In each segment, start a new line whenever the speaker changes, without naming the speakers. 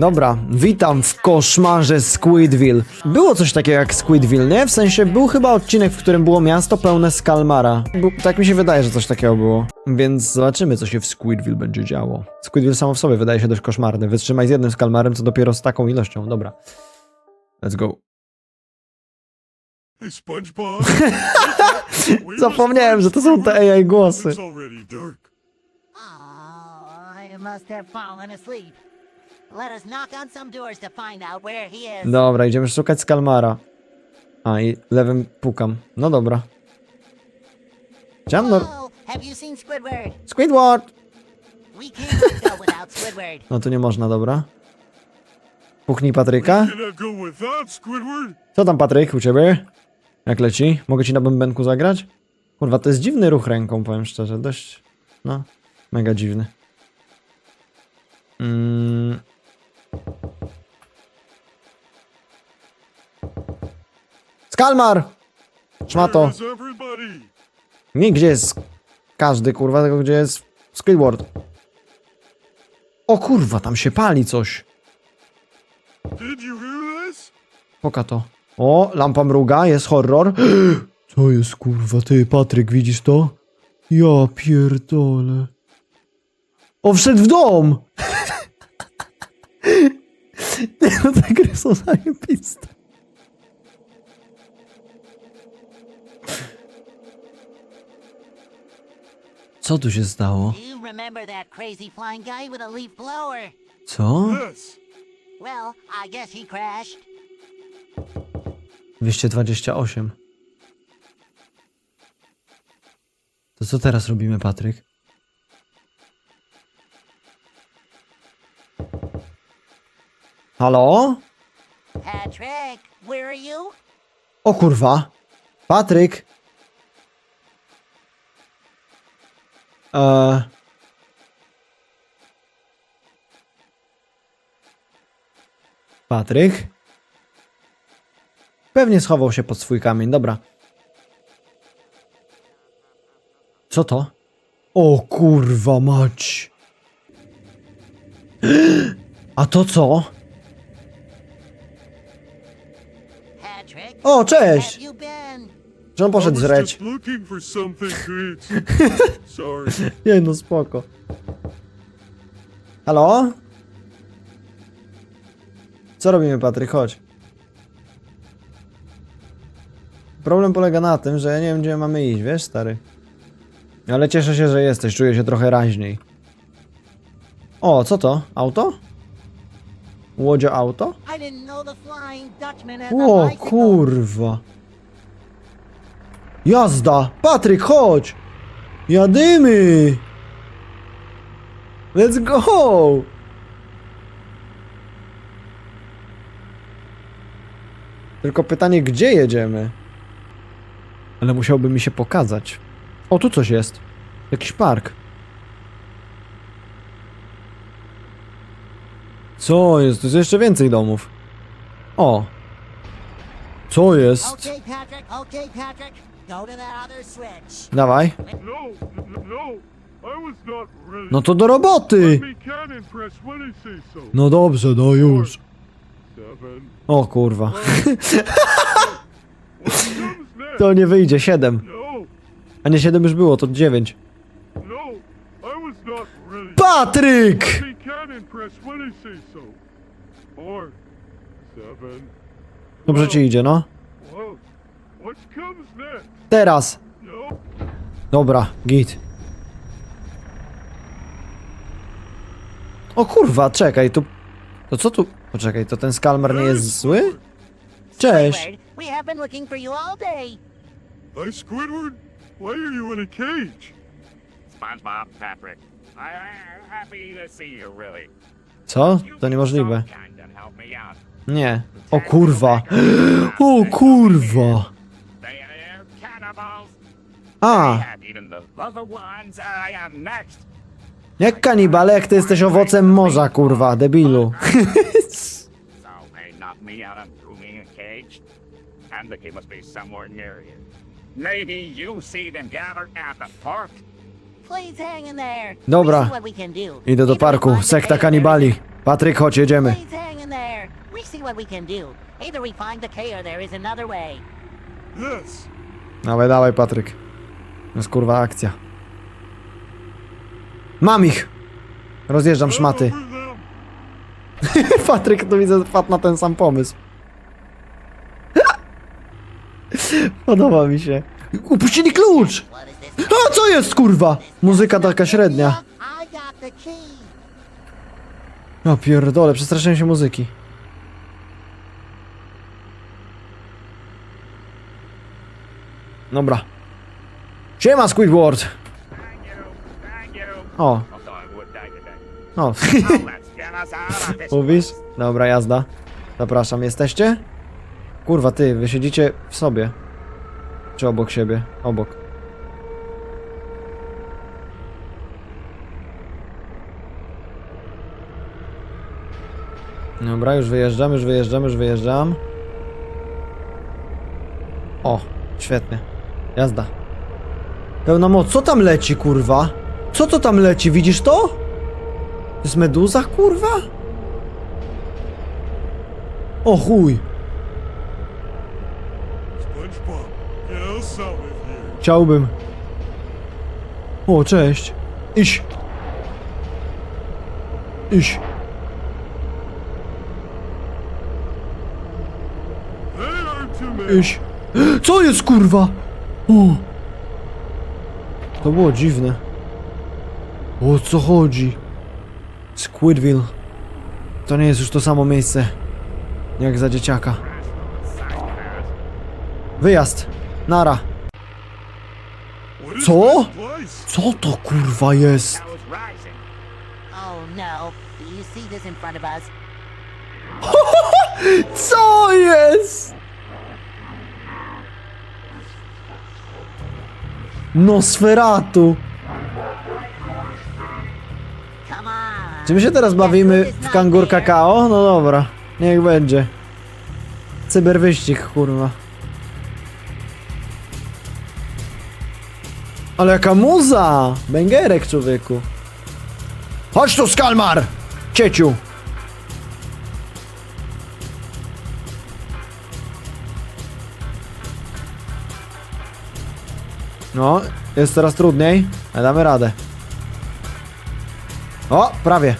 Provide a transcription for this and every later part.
Dobra, witam w koszmarze Squidville. Było coś takiego jak Squidville, nie? W sensie był chyba odcinek, w którym było miasto pełne skalmara. Tak mi się wydaje, że coś takiego było. Więc zobaczymy, co się w Squidville będzie działo. Squidville samo w sobie wydaje się dość koszmarny. Wytrzymaj z jednym skalmarem, co dopiero z taką ilością. Dobra. Let's go.
Hey, SpongeBob.
Zapomniałem, że to są te AI głosy.
Oh, I must have fallen asleep. Let us knock on some doors to find out where he is.
Dobra, idziemy szukać skalmara. A, i lewym pukam. No dobra. Chciałem
have you seen Squidward?
Squidward!
We cannot go without Squidward.
No tu nie można, dobra. Puknij Patryka.
Cannot go without Squidward.
Co tam, Patryk, u ciebie? Jak leci? Mogę ci na bębenku zagrać? Kurwa, to jest dziwny ruch ręką, powiem szczerze. Dość, no, mega dziwny. Mm. Skalmar! Szmato. Nie, gdzie jest każdy, kurwa, tylko gdzie jest Squidward. O kurwa, tam się pali coś. Poka to. O, lampa mruga, jest horror. Co jest kurwa, ty Patryk, widzisz to? Ja pierdolę. O, wszedł w dom! Nie no, te gry są zajebiste. Co tu się stało?
Do you remember that crazy flying guy with a leaf blower?
Co?
Yes.
Well, I guess he crashed.
228. To co teraz robimy, Patryk? Halo?
Patrick, where are you?
O kurwa. Patryk. Eee. Patryk? Pewnie schował się pod swój kamień, dobra. Co to? O kurwa mać. A to co? O, cześć! Że on poszedł zreć. Nie no, spoko. Halo? Co robimy, Patryk? Chodź. Problem polega na tym, że ja nie wiem, gdzie mamy iść, wiesz, stary? Ale cieszę się, że jesteś, czuję się trochę raźniej. O, co to? Auto? Łodzio auto? O, kurwa. Jazda! Patryk, chodź! Jadymy! Let's go! Tylko pytanie, gdzie jedziemy? Ale musiałby mi się pokazać. O, tu coś jest. Jakiś park. Co jest? Tu jest jeszcze więcej domów. O! Co jest?
Okay, Patrick, okay, Patrick. Go to that other switch.
Dawaj.
No, n- no. I was not ready.
No to do roboty!
Let me cannon press when I say so.
No dobrze, no już.
Seven.
O kurwa.
What comes next?
To nie wyjdzie, 7.
No,
A nie 7 już było, to 9.
no. I was not ready.
Patryk!
Me
Dobrze ci idzie, no. Teraz. Dobra, git. O kurwa, czekaj, tu... To co tu... Poczekaj, to ten skalmar nie jest zły? Cześć.
We have been looking for you all day.
Hi, Squidward. Why are you in a cage?
SpongeBob, Patrick.
Co? To niemożliwe. Nie. O kurwa. O kurwa. A, jak kanibale, jak ty jesteś owocem morza, kurwa, debilu. Dobra. Idę do parku, sekta kanibali. Patryk, chodź, jedziemy.
Please hang in there. We see what we can do. Either we find the key or there is another way.
Yes.
Dawaj, dawaj, Patryk. To jest kurwa akcja. Mam ich! Rozjeżdżam szmaty. Patryk, to widzę, wpadł na ten sam pomysł. Podoba mi się. Upuścili klucz! A co jest, kurwa? Muzyka taka średnia. Ja pierdolę, przestraszyłem się muzyki. Dobra. Siema, Squidward! O, o. Mówisz? Dobra, jazda. Zapraszam, jesteście? Kurwa, ty, wy siedzicie w sobie. Czy obok siebie? Obok. Dobra, już wyjeżdżam, już wyjeżdżam, już wyjeżdżam. O, świetnie. Jazda. Pełna moc. Co tam leci, kurwa? Co to tam leci? Widzisz to? To jest meduza, kurwa? O chuj. Chciałbym. O, cześć. Iść. Iść. Co jest kurwa? O. To było dziwne. O co chodzi? Squidville. To nie jest już to samo miejsce. Jak za dzieciaka. Wyjazd. Nara. Co? Co to kurwa jest?
That was rising.
Oh no. Do you see this in front of us?
Co jest? Nosferatu. Czy my się teraz bawimy w kangur kakao? No dobra, niech będzie. Cyberwyścig, kurwa. Ale jaka muza! Bęgerek, człowieku. Chodź tu, Skalmar! Cieciu! No, jest coraz trudniej, ale damy radę. O, prawie.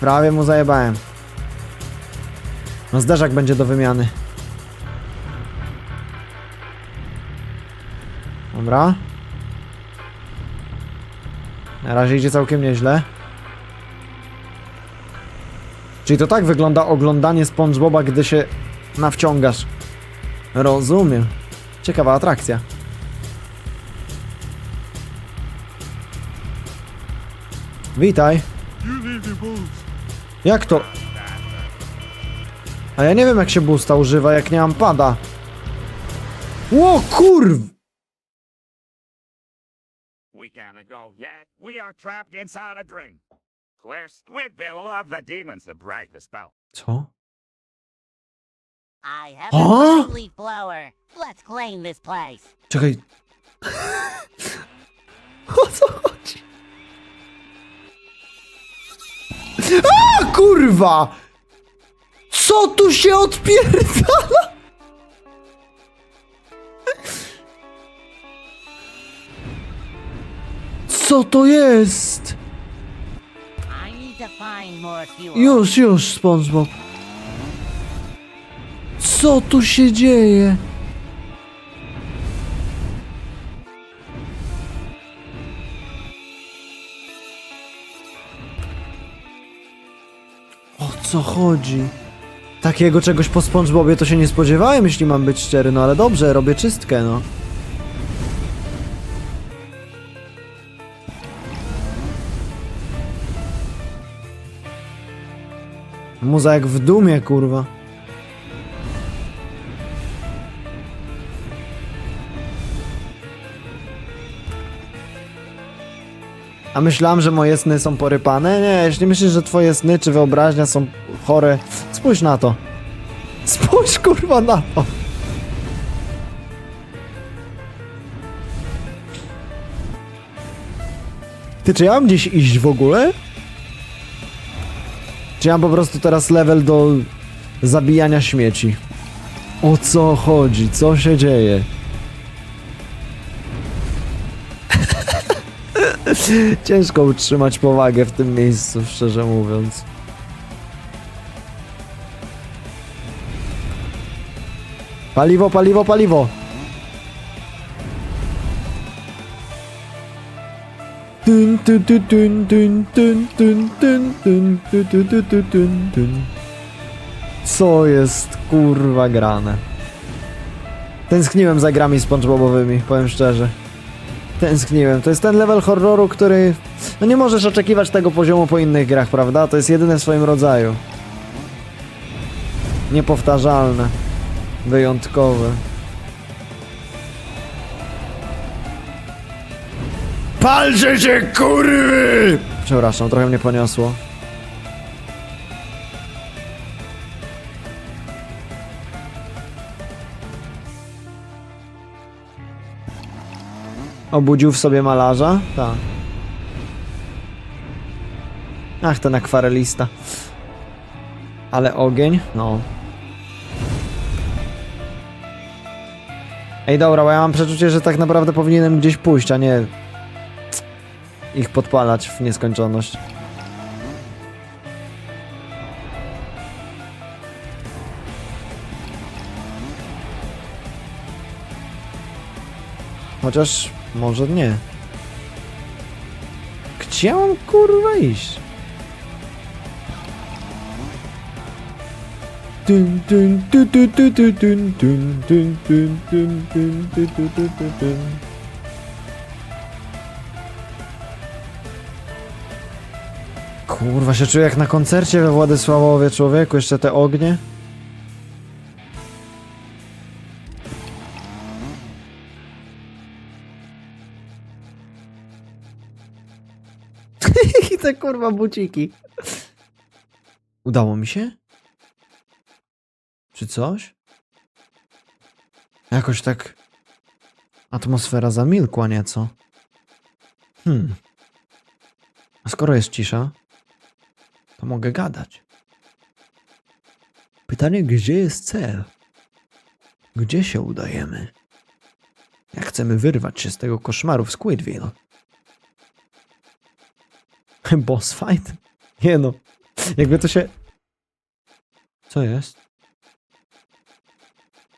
Prawie mu zajebałem. No zderzak będzie do wymiany. Dobra. Na razie idzie całkiem nieźle. Czyli to tak wygląda oglądanie SpongeBoba, gdy się nawciągasz. Rozumiem. Ciekawa atrakcja. Witaj. Jak to? A ja nie wiem jak się boosta używa, jak nie mam pada. Ło kurw!
We can't go yet. We are trapped inside a dream. Where Squidville of the demons to break the spell.
Co?
I have a green leaf blower. Let's clean this place.
Czekaj. o co kurwa! Co tu się odpierdala? Co to jest? Już, już, SpongeBob. Co tu się dzieje? Co chodzi? Takiego czegoś po SpongeBobie to się nie spodziewałem, jeśli mam być szczery, no ale dobrze, robię czystkę, no. Muza jak w dumie, kurwa. A myślałem, że moje sny są porypane? Nie, jeśli myślisz, że twoje sny czy wyobraźnia są chore, spójrz na to. Spójrz kurwa na to. Ty, czy ja mam gdzieś iść w ogóle? Czy ja mam po prostu teraz level do zabijania śmieci? O co chodzi? Co się dzieje? Ciężko utrzymać powagę w tym miejscu, szczerze mówiąc. Paliwo, paliwo, paliwo! Tun, tun, tun, tun, tun, tun, tun, tun, tun, tun, tun, tun. Co jest kurwa grane? Tęskniłem za grami SpongeBobowymi, powiem szczerze. Tęskniłem. To jest ten level horroru, który... No nie możesz oczekiwać tego poziomu po innych grach, prawda? To jest jedyne w swoim rodzaju. Niepowtarzalne. Wyjątkowe. Palcie się, kurwy! Przepraszam, trochę mnie poniosło. Obudził w sobie malarza? Tak. Ach, ten akwarelista. Ale ogień? No. Ej, dobra, bo ja mam przeczucie, że tak naprawdę powinienem gdzieś pójść, a nie ich podpalać w nieskończoność. Chociaż może nie. Gdzie mam kurwa iść? Kurwa, się czuję jak na koncercie we Władysławowie, człowieku, jeszcze te ognie. Kurwa buciki. Udało mi się? Czy coś? Jakoś tak atmosfera zamilkła nieco. Hmm. A skoro jest cisza, to mogę gadać. Pytanie, gdzie jest cel? Gdzie się udajemy? Jak chcemy wyrwać się z tego koszmaru w Squidville? Boss fight? Nie no. Jakby to się... Co jest?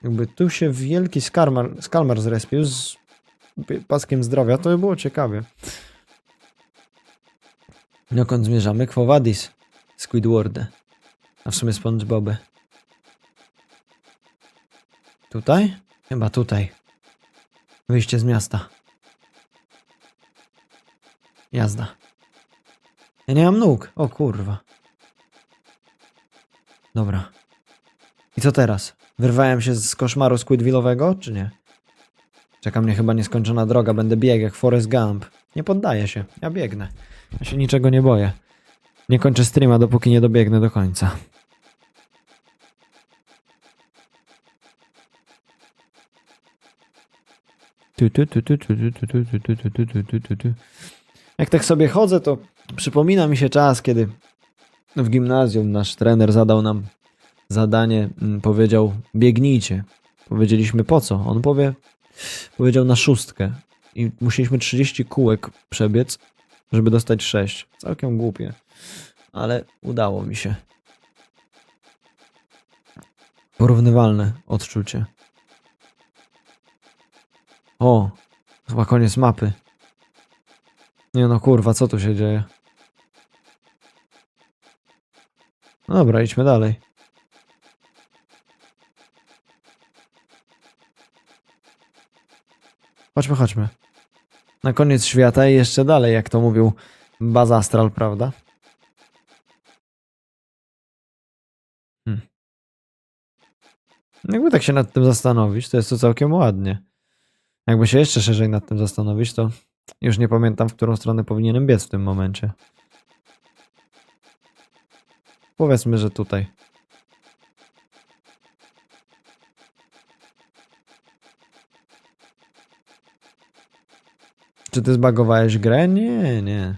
Jakby tu się wielki skalmar, skalmar zrespił z paskiem zdrowia, to by było ciekawie. Dokąd zmierzamy? Quo vadis? Squidwardy. A w sumie SpongeBoby. Tutaj? Chyba tutaj. Wyjście z miasta. Jazda. Ja nie mam nóg. O kurwa. Dobra. I co teraz? Wyrwałem się z koszmaru Squidwillowego, czy nie? Czeka mnie chyba nieskończona droga, będę biegł jak Forrest Gump. Nie poddaję się, ja biegnę. Ja się niczego nie boję. Nie kończę streama, dopóki nie dobiegnę do końca. Jak tak sobie chodzę, to przypomina mi się czas, kiedy w gimnazjum nasz trener zadał nam zadanie, mm, powiedział biegnijcie. Powiedzieliśmy po co? On powie, powiedział na szóstkę i musieliśmy 30 kółek przebiec, żeby dostać 6. Całkiem głupie, ale udało mi się. Porównywalne odczucie. O, chyba koniec mapy. Nie no kurwa, co tu się dzieje? No Dobra, idźmy dalej. Chodźmy, chodźmy. Na koniec świata i jeszcze dalej, jak to mówił Baz Astral, prawda? Hmm. Jakby tak się nad tym zastanowić, to jest to całkiem ładnie. Jakby się jeszcze szerzej nad tym zastanowić, to już nie pamiętam, w którą stronę powinienem biec w tym momencie. Powiedzmy, że tutaj. Czy ty zbagowałeś grę? Nie, nie.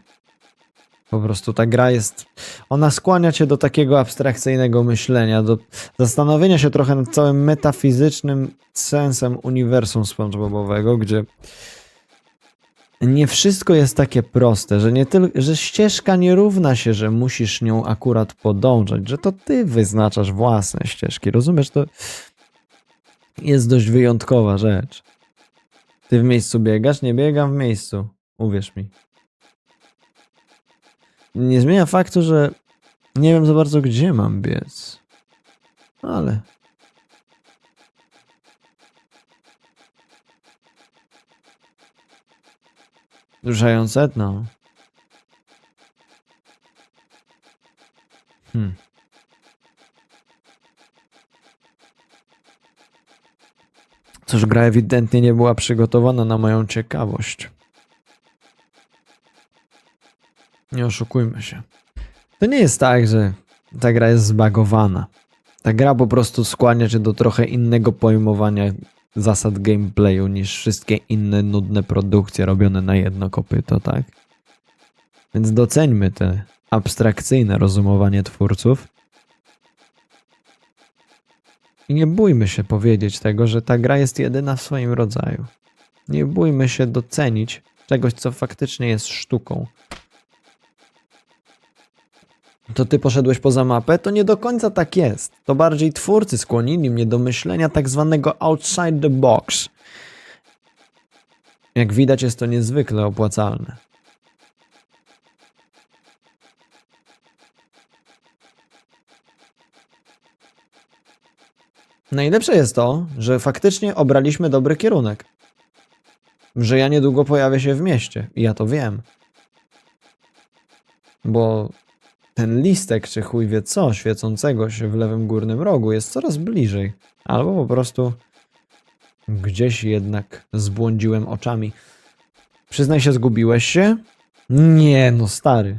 Po prostu ta gra jest ona skłania cię do takiego abstrakcyjnego myślenia, do zastanowienia się trochę nad całym metafizycznym sensem uniwersum SpongeBobowego, gdzie nie wszystko jest takie proste, że nie tyl- że ścieżka nie równa się, że musisz nią akurat podążać, że to ty wyznaczasz własne ścieżki. Rozumiesz? To jest dość wyjątkowa rzecz. Ty w miejscu biegasz, nie biegam w miejscu. Uwierz mi. Nie zmienia faktu, że nie wiem za bardzo, gdzie mam biec. Ale. Ruszające? No. Hmm. Cóż, gra ewidentnie nie była przygotowana na moją ciekawość. Nie oszukujmy się. To nie jest tak, że ta gra jest zbagowana. Ta gra po prostu skłania cię do trochę innego pojmowania zasad gameplayu niż wszystkie inne nudne produkcje robione na jedno kopyto, tak? Więc doceńmy te abstrakcyjne rozumowanie twórców. I nie bójmy się powiedzieć tego, że ta gra jest jedyna w swoim rodzaju. Nie bójmy się docenić czegoś, co faktycznie jest sztuką. To ty poszedłeś poza mapę? To nie do końca tak jest. To bardziej twórcy skłonili mnie do myślenia tak zwanego outside the box. Jak widać, jest to niezwykle opłacalne. Najlepsze jest to, że faktycznie obraliśmy dobry kierunek. Że ja niedługo pojawię się w mieście i ja to wiem. Bo ten listek, czy chuj wie co, świecącego się w lewym górnym rogu jest coraz bliżej. Albo po prostu gdzieś jednak zbłądziłem oczami. Przyznaj się, zgubiłeś się? Nie, no stary.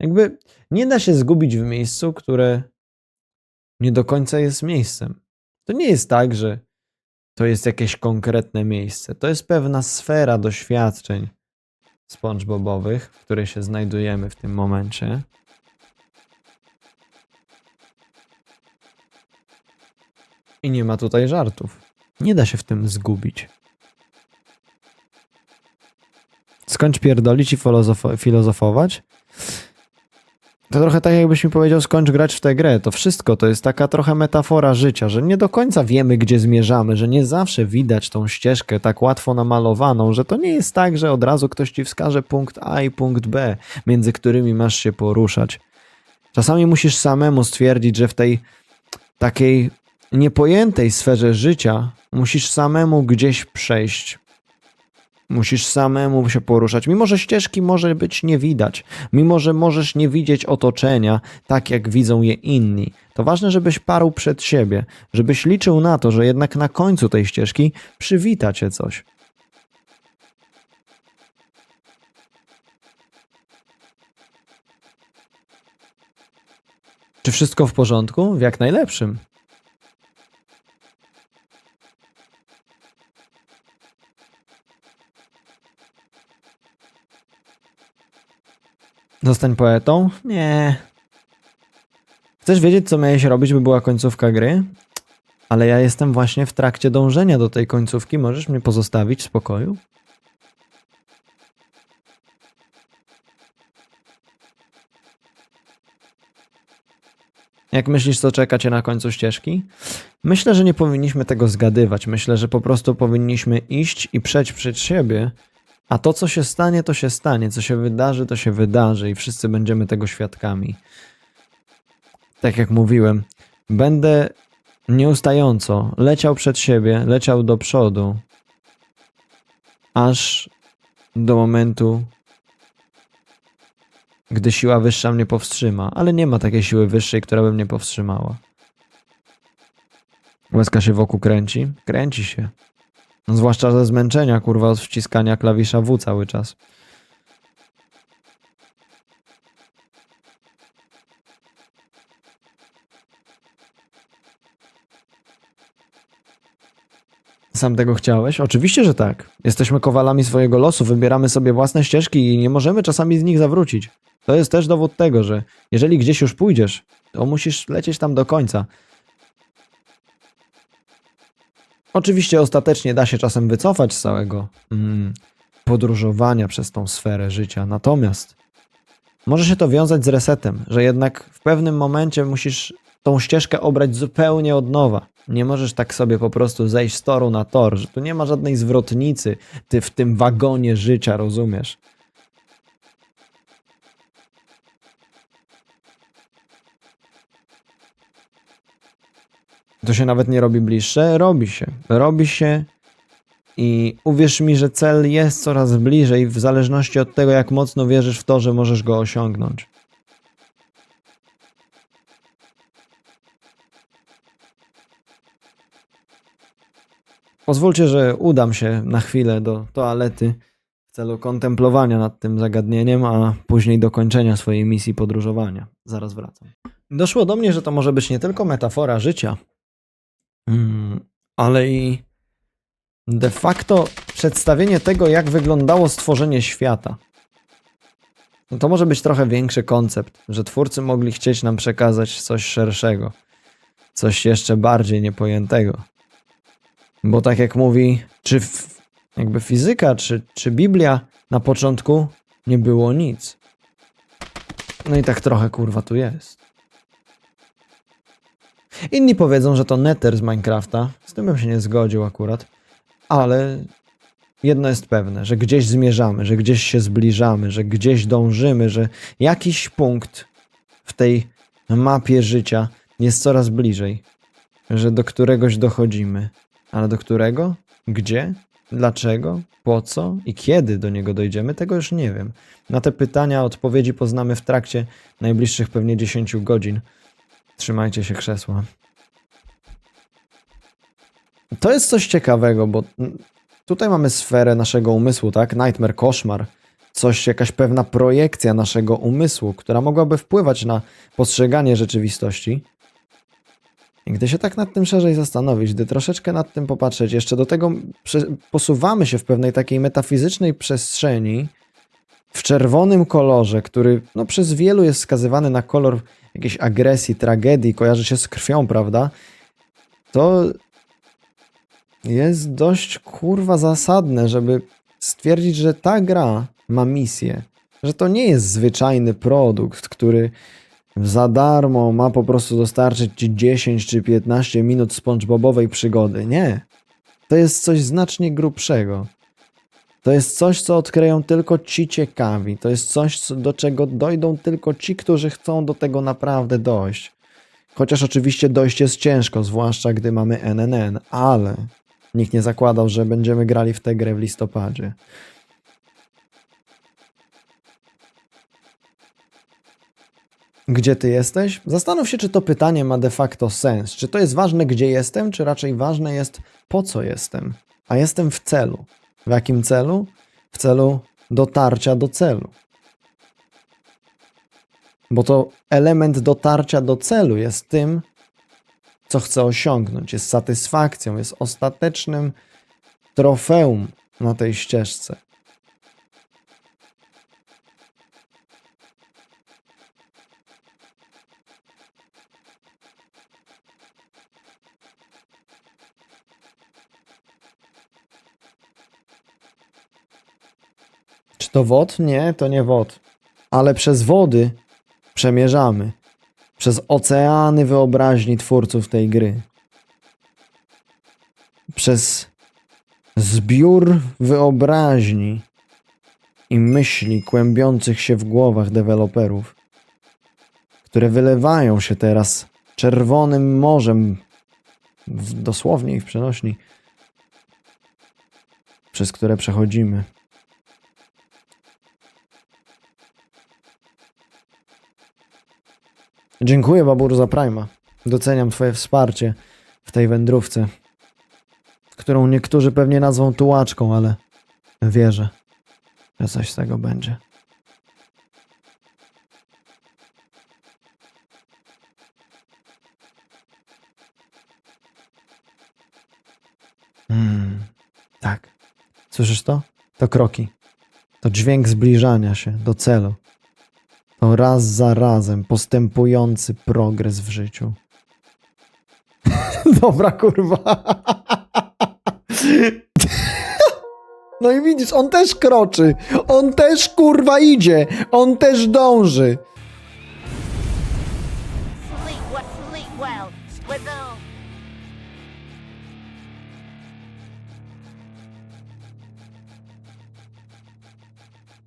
Jakby nie da się zgubić w miejscu, które nie do końca jest miejscem. To nie jest tak, że to jest jakieś konkretne miejsce. To jest pewna sfera doświadczeń SpongeBobowych, w której się znajdujemy w tym momencie. I nie ma tutaj żartów. Nie da się w tym zgubić. Skończ pierdolić i filozofo- filozofować? To trochę tak jakbyś mi powiedział, skończ grać w tę grę. To wszystko to jest taka trochę metafora życia, że nie do końca wiemy, gdzie zmierzamy, że nie zawsze widać tą ścieżkę tak łatwo namalowaną, że to nie jest tak, że od razu ktoś ci wskaże punkt A i punkt B, między którymi masz się poruszać. Czasami musisz samemu stwierdzić, że w tej takiej niepojętej sferze życia musisz samemu gdzieś przejść. Musisz samemu się poruszać. Mimo, że ścieżki może być nie widać, mimo, że możesz nie widzieć otoczenia tak, jak widzą je inni, to ważne, żebyś parł przed siebie, żebyś liczył na to, że jednak na końcu tej ścieżki przywita cię coś. Czy wszystko w porządku? W jak najlepszym. Zostań poetą? Nie. Chcesz wiedzieć, co miałeś robić, by była końcówka gry? Ale ja jestem właśnie w trakcie dążenia do tej końcówki. Możesz mnie pozostawić w spokoju? Jak myślisz, co czeka cię na końcu ścieżki? Myślę, że nie powinniśmy tego zgadywać. Myślę, że po prostu powinniśmy iść i przejść przed siebie, a to, co się stanie, to się stanie. Co się wydarzy, to się wydarzy i wszyscy będziemy tego świadkami. Tak jak mówiłem, będę nieustająco leciał przed siebie, leciał do przodu, aż do momentu, gdy siła wyższa mnie powstrzyma. Ale nie ma takiej siły wyższej, która by mnie powstrzymała. Łezka się wokół kręci? Kręci się. No, zwłaszcza ze zmęczenia, kurwa, od wciskania klawisza W cały czas. Sam tego chciałeś? Oczywiście, że tak. Jesteśmy kowalami swojego losu, wybieramy sobie własne ścieżki i nie możemy czasami z nich zawrócić. To jest też dowód tego, że jeżeli gdzieś już pójdziesz, to musisz lecieć tam do końca. Oczywiście ostatecznie da się czasem wycofać z całego mm, podróżowania przez tą sferę życia, natomiast może się to wiązać z resetem, że jednak w pewnym momencie musisz tą ścieżkę obrać zupełnie od nowa. Nie możesz tak sobie po prostu zejść z toru na tor, że tu nie ma żadnej zwrotnicy, ty w tym wagonie życia, rozumiesz? To się nawet nie robi bliższe, robi się. Robi się i uwierz mi, że cel jest coraz bliżej, w zależności od tego, jak mocno wierzysz w to, że możesz go osiągnąć. Pozwólcie, że udam się na chwilę do toalety w celu kontemplowania nad tym zagadnieniem, a później dokończenia swojej misji podróżowania. Zaraz wracam. Doszło do mnie, że to może być nie tylko metafora życia, ale i de facto przedstawienie tego, jak wyglądało stworzenie świata. No to może być trochę większy koncept, że twórcy mogli chcieć nam przekazać coś szerszego, coś jeszcze bardziej niepojętego. Bo tak jak mówi, czy jakby fizyka, czy, czy Biblia na początku nie było nic. No i tak trochę kurwa tu jest. Inni powiedzą, że to Nether z Minecrafta. Z tym bym się nie zgodził akurat. Ale jedno jest pewne, że gdzieś zmierzamy, że gdzieś się zbliżamy, że gdzieś dążymy, że jakiś punkt w tej mapie życia jest coraz bliżej, że do któregoś dochodzimy. Ale do którego? Gdzie? Dlaczego? Po co? I kiedy do niego dojdziemy? Tego już nie wiem. Na te pytania odpowiedzi poznamy w trakcie najbliższych pewnie 10 godzin. Trzymajcie się krzesła. To jest coś ciekawego, bo tutaj mamy sferę naszego umysłu, tak? Nightmare, koszmar. Coś, jakaś pewna projekcja naszego umysłu, która mogłaby wpływać na postrzeganie rzeczywistości. I gdy się tak nad tym szerzej zastanowić, gdy troszeczkę nad tym popatrzeć, jeszcze do tego posuwamy się w pewnej takiej metafizycznej przestrzeni, w czerwonym kolorze, który no, przez wielu jest skazywany na kolor jakiejś agresji, tragedii, kojarzy się z krwią, prawda? To jest dość kurwa zasadne, żeby stwierdzić, że ta gra ma misję. Że to nie jest zwyczajny produkt, który za darmo ma po prostu dostarczyć ci 10 czy 15 minut SpongeBobowej przygody. Nie. To jest coś znacznie grubszego. To jest coś, co odkryją tylko ci ciekawi. To jest coś, co, do czego dojdą tylko ci, którzy chcą do tego naprawdę dojść. Chociaż oczywiście dojść jest ciężko, zwłaszcza gdy mamy NNN, ale nikt nie zakładał, że będziemy grali w tę grę w listopadzie. Gdzie ty jesteś? Zastanów się, czy to pytanie ma de facto sens. Czy to jest ważne, gdzie jestem, czy raczej ważne jest, po co jestem? A jestem w celu. W jakim celu? W celu dotarcia do celu. Bo to element dotarcia do celu jest tym, co chcę osiągnąć, jest satysfakcją, jest ostatecznym trofeum na tej ścieżce. To wod? Nie, to nie wod. Ale przez wody przemierzamy. Przez oceany wyobraźni twórców tej gry. Przez zbiór wyobraźni i myśli kłębiących się w głowach deweloperów, które wylewają się teraz czerwonym morzem, dosłownie i w przenośni, przez które przechodzimy. Dziękuję, Babur, za Prima. Doceniam Twoje wsparcie w tej wędrówce, którą niektórzy pewnie nazwą tułaczką, ale wierzę, że coś z tego będzie. Hmm, tak. Słyszysz to? To kroki. To dźwięk zbliżania się do celu. Raz za razem postępujący progres w życiu. Dobra, kurwa. No i widzisz, on też kroczy. On też kurwa idzie. On też dąży.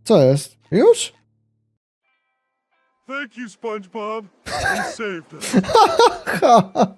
Co jest? Już?
Thank you, SpongeBob. You saved us.